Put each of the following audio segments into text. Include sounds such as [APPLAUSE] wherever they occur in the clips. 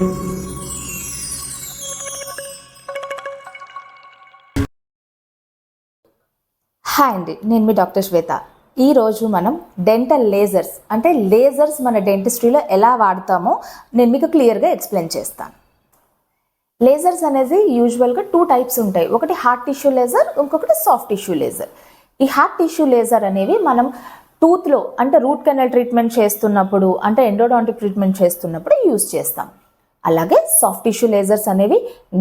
Hi అండి నేను మీ doctor శ్వేత. ఈరోజు మనం డెంటల్ లేజర్స్ అంటే లేజర్స్ మన డెంటిస్ట్రీలో ఎలా వాడతామో నేను మీకు క్లియర్గా ఎక్స్ప్లెయిన్ చేస్తాను. లేజర్స్ అనేది యూజువల్గా టూ టైప్స్ ఉంటాయి. ఒకటి హార్ట్ టిష్యూ లేజర్ ఇంకొకటి సాఫ్ట్ టిష్యూ లేజర్. ఈ హార్ట్ టిష్యూ లేజర్ అనేవి మనం టూత్లో అంటే రూట్ కెనల్ ట్రీట్మెంట్ చేస్తున్నప్పుడు అంటే ఎండోడాంటిక్ ట్రీట్మెంట్ చేస్తున్నప్పుడు యూజ్ చేస్తాం. అలాగే సాఫ్ట్ టిష్యూ లేజర్స్ అనేవి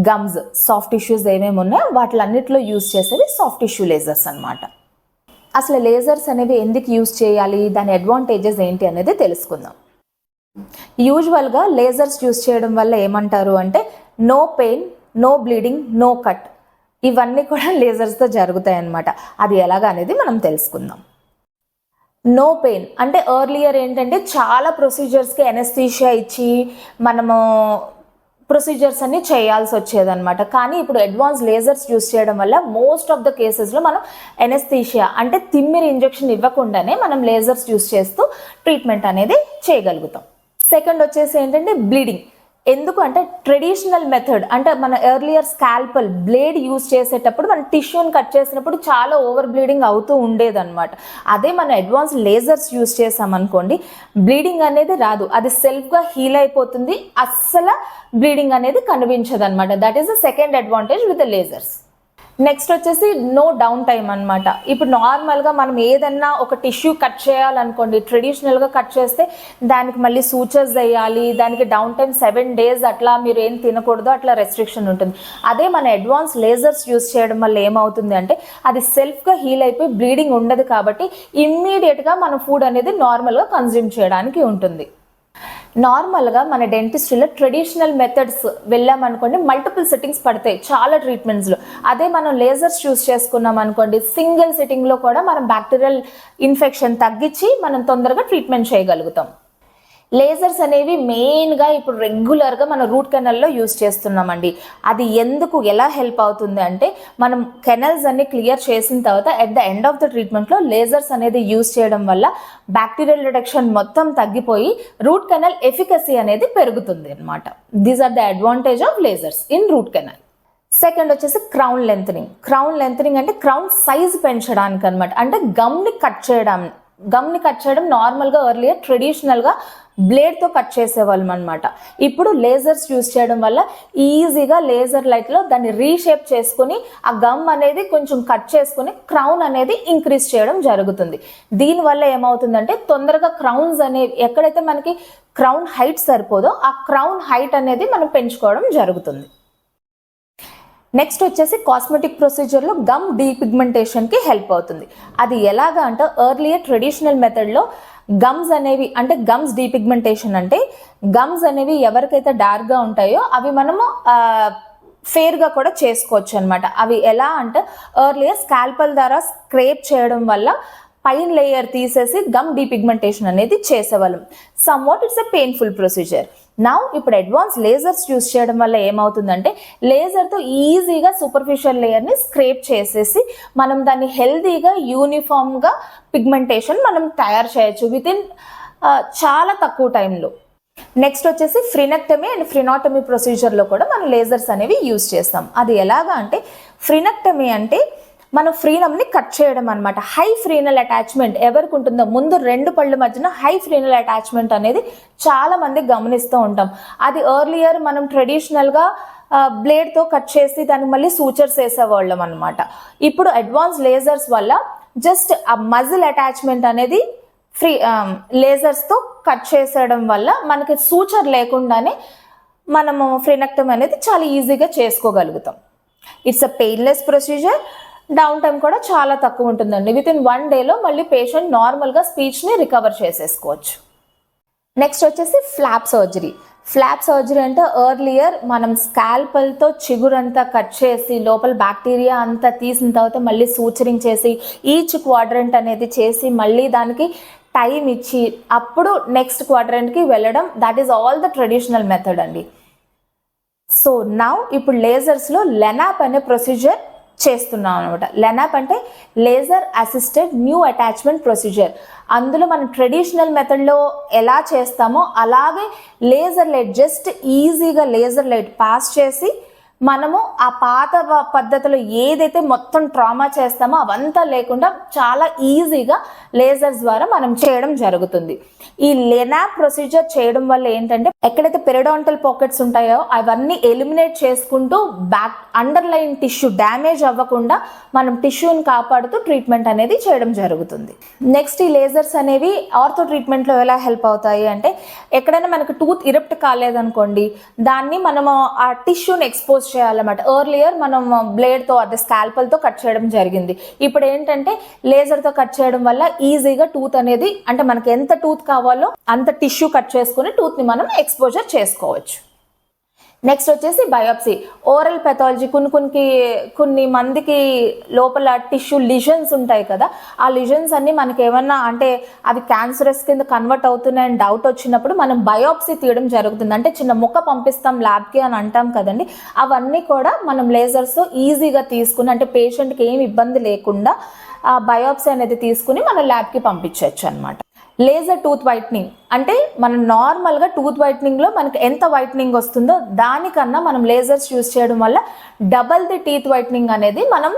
గమ్స్ సాఫ్ట్ టిష్యూస్ ఏమేమి ఉన్నాయో వాటిలన్నిటిలో యూజ్ చేసేవి సాఫ్ట్ టిష్యూ లేజర్స్ అన్నమాట. అసలు లేజర్స్ అనేవి ఎందుకు యూజ్ చేయాలి? దాని అడ్వాంటేజెస్ ఏంటి అనేది తెలుసుకుందాం. యూజువల్గా లేజర్స్ యూజ్ చేయడం వల్ల ఏమంటారు అంటే no pain no bleeding no cut ఇవన్నీ కూడా [LAUGHS] లేజర్స్తో జరుగుతాయి అన్నమాట అది ఎలాగ అనేది మనం తెలుసుకుందాం. నో పెయిన్ అంటే ఎర్లియర్ ఏంటంటే చాలా ప్రొసీజర్స్కి ఎనస్థీషియా ఇచ్చి మనము ప్రొసీజర్స్ అన్ని చేయాల్సి వచ్చేదన్నమాట. కానీ ఇప్పుడు అడ్వాన్స్ లేజర్స్ యూస్ చేయడం వల్ల మోస్ట్ ఆఫ్ ద కేసెస్లో మనం ఎనస్థీషియా అంటే తిమ్మిరి ఇంజెక్షన్ ఇవ్వకుండానే మనం లేజర్స్ యూస్ చేస్తూ ట్రీట్మెంట్ అనేది చేయగలుగుతాం. సెకండ్ వచ్చేసి ఏంటంటే బ్లీడింగ్ ఎందుకు అంటే ట్రెడిషనల్ మెథడ్ అంటే మన ఎర్లియర్ స్కాల్పల్ బ్లేడ్ యూజ్ చేసేటప్పుడు మన టిష్యూని కట్ చేసినప్పుడు చాలా ఓవర్ బ్లీడింగ్ అవుతూ ఉండేదన్నమాట. అదే మన అడ్వాన్స్ లేజర్స్ యూస్ చేసామనుకోండి బ్లీడింగ్ అనేది రాదు. అది సెల్ఫ్గా హీల్ అయిపోతుంది అస్సలు బ్లీడింగ్ అనేది కనిపించదు అనమాట that is the second advantage with the lasers next వచ్చేసి నో డౌన్ టైం అనమాట ఇప్పుడు నార్మల్గా మనం ఏదన్నా ఒక టిష్యూ కట్ చేయాలనుకోండి ట్రెడిషనల్గా కట్ చేస్తే దానికి మళ్ళీ సూచర్స్ వేయాలి దానికి డౌన్ టైం సెవెన్ డేస్ అట్లా మీరు ఏం తినకూడదు అట్లా రెస్ట్రిక్షన్ ఉంటుంది. అదే మన అడ్వాన్స్ లేజర్స్ యూస్ చేయడం వల్ల ఏమవుతుంది అంటే అది సెల్ఫ్గా హీల్ అయిపోయి బ్లీడింగ్ ఉండదు కాబట్టి ఇమ్మీడియట్గా మన ఫుడ్ అనేది నార్మల్గా కన్జ్యూమ్ చేయడానికి ఉంటుంది. నార్మల్గా మన డెంటిస్ట్రీలో ట్రెడిషనల్ మెథడ్స్ వెళ్ళామనుకోండి మల్టిపుల్ సెట్టింగ్స్ పడతాయి చాలా ట్రీట్మెంట్స్లో అదే మనం లేజర్స్ చూస్ చేసుకున్నాం అనుకోండి సింగిల్ సిట్టింగ్లో కూడా మనం బ్యాక్టీరియల్ ఇన్ఫెక్షన్ తగ్గించి మనం తొందరగా ట్రీట్మెంట్ చేయగలుగుతాం. లేజర్స్ అనేవి మెయిన్గా ఇప్పుడు రెగ్యులర్గా మన రూట్ కెనల్లో యూస్ చేస్తున్నామండి. అది ఎందుకు ఎలా హెల్ప్ అవుతుంది అంటే మనం కెనల్స్ అన్ని క్లియర్ చేసిన తర్వాత at the end of the ట్రీట్మెంట్లో lasers అనేది యూస్ చేయడం వల్ల బ్యాక్టీరియల్ రిడక్షన్ మొత్తం తగ్గిపోయి రూట్ కెనల్ ఎఫికసీ అనేది పెరుగుతుంది అనమాట these are the advantage of lasers in root canal second వచ్చేసి క్రౌన్ లెంతనింగ్ క్రౌన్ లెంతనింగ్ అంటే క్రౌన్ సైజ్ పెంచడానికి అనమాట అంటే గమ్ని కట్ చేయడం గమ్ని కట్ చేయడం నార్మల్గా ఎర్లియర్ ట్రెడిషనల్గా బ్లేడ్తో కట్ చేసేవాళ్ళం అనమాట ఇప్పుడు లేజర్స్ యూస్ చేయడం వల్ల ఈజీగా లేజర్ లైట్లో దాన్ని రీషేప్ చేసుకుని ఆ గమ్ అనేది కొంచెం కట్ చేసుకుని క్రౌన్ అనేది ఇంక్రీజ్ చేయడం జరుగుతుంది. దీనివల్ల ఏమవుతుందంటే తొందరగా క్రౌన్స్ అనేవి ఎక్కడైతే మనకి క్రౌన్ హైట్ సరిపోదో ఆ క్రౌన్ హైట్ అనేది మనం పెంచుకోవడం జరుగుతుంది. నెక్స్ట్ వచ్చేసి కాస్మెటిక్ ప్రొసీజర్లో గమ్ డీపిగ్మెంటేషన్కి హెల్ప్ అవుతుంది. అది ఎలాగా అంటే ఎర్లియర్ ట్రెడిషనల్ మెథడ్లో గమ్స్ అనేవి అంటే గమ్స్ డీపిగ్మెంటేషన్ అంటే గమ్స్ అనేవి ఎవరికైతే డార్క్గా ఉంటాయో అవి మనము ఫేర్గా కూడా చేసుకోవచ్చు అనమాట అవి ఎలా అంటే ఎర్లియర్ స్కాల్పల్ ద్వారా స్క్రేప్ చేయడం వల్ల పైన లేయర్ తీసేసి గమ్ డీపిగ్మెంటేషన్ అనేది చేసేవాళ్ళం. Some what it's a painful procedure నా ఇప్పుడు అడ్వాన్స్ లేజర్స్ యూస్ చేయడం వల్ల ఏమవుతుందంటే లేజర్తో ఈజీగా సూపర్ఫిషియల్ లేయర్ని స్క్రేప్ చేసేసి మనం దాన్ని హెల్తీగా యూనిఫామ్గా పిగ్మెంటేషన్ మనం తయారు చేయొచ్చు విత్ ఇన్ చాలా తక్కువ టైంలో నెక్స్ట్ వచ్చేసి ఫ్రినక్టమీ అండ్ ఫ్రినాటమీ ప్రొసీజర్లో కూడా మనం లేజర్స్ అనేవి యూస్ చేస్తాం. అది ఎలాగా అంటే ఫ్రినక్టమీ అంటే మనం ఫ్రీనమ్ని కట్ చేయడం అనమాట హై ఫ్రీనల్ అటాచ్మెంట్ ఎవరికి ఉంటుందో ముందు రెండు పళ్ళ మధ్యన హై ఫ్రీనల్ అటాచ్మెంట్ అనేది చాలా మంది గమనిస్తూ ఉంటాం. అది ఎర్లియర్ మనం ట్రెడిషనల్గా బ్లేడ్తో కట్ చేసి దానికి మళ్ళీ సూచర్స్ వేసేవాళ్ళం అనమాట ఇప్పుడు అడ్వాన్స్ లేజర్స్ వల్ల జస్ట్ ఆ మజిల్ అటాచ్మెంట్ అనేది ఫ్రీ లేజర్స్తో కట్ చేసేయడం వల్ల మనకి సూచర్ లేకుండానే మనము ఫ్రీనక్టమ్ అనేది చాలా ఈజీగా చేసుకోగలుగుతాం. It's a painless procedure down time కూడా చాలా తక్కువ ఉంటుందండి. విత్ ఇన్ వన్ డేలో మళ్ళీ పేషెంట్ నార్మల్గా స్పీచ్ని రికవర్ చేసేసుకోవచ్చు. నెక్స్ట్ వచ్చేసి ఫ్లాప్ సర్జరీ ఫ్లాప్ సర్జరీ అంటే ఎర్లియర్ మనం స్కాల్పల్తో చిగురంతా కట్ చేసి లోపల బ్యాక్టీరియా అంతా తీసిన తర్వాత మళ్ళీ సూచరింగ్ చేసి ఈచ్ క్వాడ్రంట్ అనేది చేసి మళ్ళీ దానికి టైం ఇచ్చి అప్పుడు నెక్స్ట్ క్వాడ్రంట్కి వెళ్ళడం that is all the traditional method అండి. సో నౌ ఇప్పుడు లేజర్స్లో లెనాప్ అనే ప్రొసీజర్ చేస్తున్నాం అనమాట లెనాప్ అంటే laser assisted new attachment procedure అందులో మనం ట్రెడిషనల్ మెథడ్లో ఎలా చేస్తామో అలాగే లేజర్ లైట్ జస్ట్ ఈజీగా లేజర్ లైట్ పాస్ చేసి మనము ఆ పాత పద్ధతిలో ఏదైతే మొత్తం ట్రామా చేస్తామో అవంతా లేకుండా చాలా ఈజీగా లేజర్స్ ద్వారా మనం చేయడం జరుగుతుంది. ఈ లెనా ప్రొసీజర్ చేయడం వల్ల ఏంటంటే ఎక్కడైతే పెరడాంటల్ పాకెట్స్ ఉంటాయో అవన్నీ ఎలిమినేట్ చేసుకుంటూ back under line tissue damage అవ్వకుండా మనం టిష్యూని కాపాడుతూ ట్రీట్మెంట్ అనేది చేయడం జరుగుతుంది. నెక్స్ట్ ఈ లేజర్స్ అనేవి ఆర్థో ట్రీట్మెంట్లో ఎలా హెల్ప్ అవుతాయి అంటే ఎక్కడైనా మనకు టూత్ ఇరప్ట్ కాలేదనుకోండి దాన్ని మనము ఆ టిష్యూని ఎక్స్పోజ్ చేయాలన్నమాట. ఎర్లియర్ మనం బ్లేడ్తో అదే స్కాల్పల్తో కట్ చేయడం జరిగింది. ఇప్పుడు ఏంటంటే లేజర్తో కట్ చేయడం వల్ల ఈజీగా టూత్ అనేది అంటే మనకి ఎంత టూత్ కావాలో అంత టిష్యూ కట్ చేసుకుని టూత్ని మనం ఎక్స్పోజర్ చేసుకోవచ్చు. నెక్స్ట్ వచ్చేసి బయోప్సీ ఓరల్ పెథాలజీ కొన్ని కొన్ని కొన్ని మందికి లోపల టిష్యూ లిజన్స్ ఉంటాయి కదా ఆ లిజన్స్ అన్ని మనకి ఏమన్నా అంటే అవి క్యాన్సరస్ కింద కన్వర్ట్ అవుతున్నాయని డౌట్ వచ్చినప్పుడు మనం బయోప్సీ తీయడం జరుగుతుంది. అంటే చిన్న ముక్క పంపిస్తాం ల్యాబ్కి అని అంటాం కదండి అవన్నీ కూడా మనం లేజర్స్తో ఈజీగా తీసుకుని అంటే పేషెంట్కి ఏమి ఇబ్బంది లేకుండా ఆ బయోప్సీ అనేది తీసుకుని మన ల్యాబ్కి పంపించవచ్చు అనమాట లేజర్ టూత్ వైట్నింగ్. అంటే మనం నార్మల్గా టూత్ వైట్నింగ్లో మనకి ఎంత వైట్నింగ్ వస్తుందో దానికన్నా మనం లేజర్స్ యూస్ చేయడం వల్ల డబల్ ది టీత్ వైట్నింగ్ అనేది మనం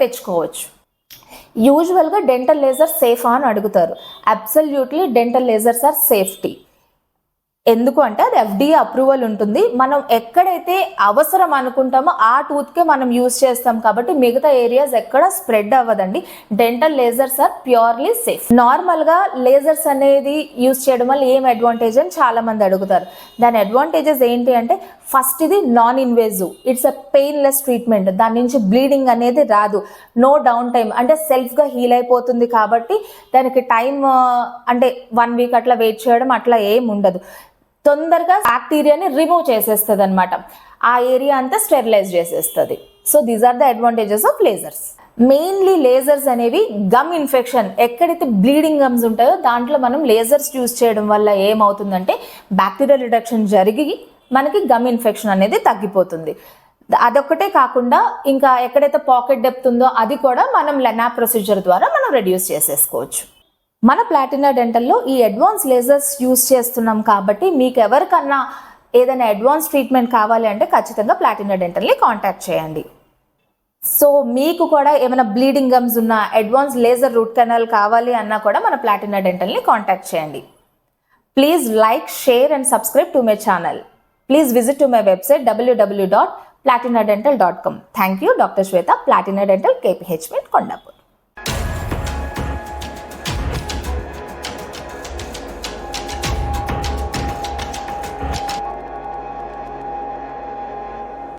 తెచ్చుకోవచ్చు. యూజువల్గా డెంటల్ లేజర్ సేఫా అని అడుగుతారు. Absolutely dental lasers are safety. ఎందుకు అంటే అది ఎఫ్డీఏ అప్రూవల్ ఉంటుంది. మనం ఎక్కడైతే అవసరం అనుకుంటామో ఆ టూత్కే మనం యూజ్ చేస్తాం కాబట్టి మిగతా ఏరియాస్ ఎక్కడ స్ప్రెడ్ అవ్వదండి. Dental lasers are purely safe నార్మల్గా లేజర్స్ అనేది యూస్ చేయడం వల్ల ఏం అడ్వాంటేజ్ అని చాలా మంది అడుగుతారు. దాని అడ్వాంటేజెస్ ఏంటి అంటే ఫస్ట్ ఇది non invasive it's a painless treatment దాని నుంచి బ్లీడింగ్ అనేది రాదు. నో డౌన్ టైం అంటే సెల్ఫ్గా హీల్ అయిపోతుంది కాబట్టి దానికి టైం అంటే వన్ వీక్ అట్లా వెయిట్ చేయడం అట్లా ఏం ఉండదు. తొందరగా బ్యాక్టీరియాని రిమూవ్ చేసేస్తుంది అనమాట ఆ ఏరియా అంతా స్టెరిలైజ్ చేసేస్తుంది. So these are the advantages of lasers mainly lasers అనేవి గమ్ ఇన్ఫెక్షన్ ఎక్కడైతే బ్లీడింగ్ గమ్స్ ఉంటాయో దాంట్లో మనం లేజర్స్ యూస్ చేయడం వల్ల ఏమవుతుందంటే బ్యాక్టీరియల్ రిడక్షన్ జరిగి మనకి గమ్ ఇన్ఫెక్షన్ అనేది తగ్గిపోతుంది. అదొక్కటే కాకుండా ఇంకా ఎక్కడైతే పాకెట్ డెప్త్ ఉందో అది కూడా మనం లెనా ప్రొసీజర్ ద్వారా మనం రెడ్యూస్ చేసేసుకోవచ్చు. మన ప్లాటినా డెంటల్లో ఈ అడ్వాన్స్ లేజర్స్ యూస్ చేస్తున్నాం కాబట్టి మీకు ఎవరికన్నా ఏదైనా అడ్వాన్స్ ట్రీట్మెంట్ కావాలి అంటే ఖచ్చితంగా ప్లాటినా డెంటల్ని కాంటాక్ట్ చేయండి. సో మీకు కూడా ఏమైనా బ్లీడింగ్ గమ్స్ ఉన్న అడ్వాన్స్ లేజర్ రూట్ కెనాల్ కావాలి అన్నా కూడా మన ప్లాటినా డెంటల్ని కాంటాక్ట్ చేయండి. Please like share and subscribe to my channel please visit to my website WWW dot Platina dental dot com thank you doctor Shweta Platina dental కేపీహెచ్మెంట్ Kondapur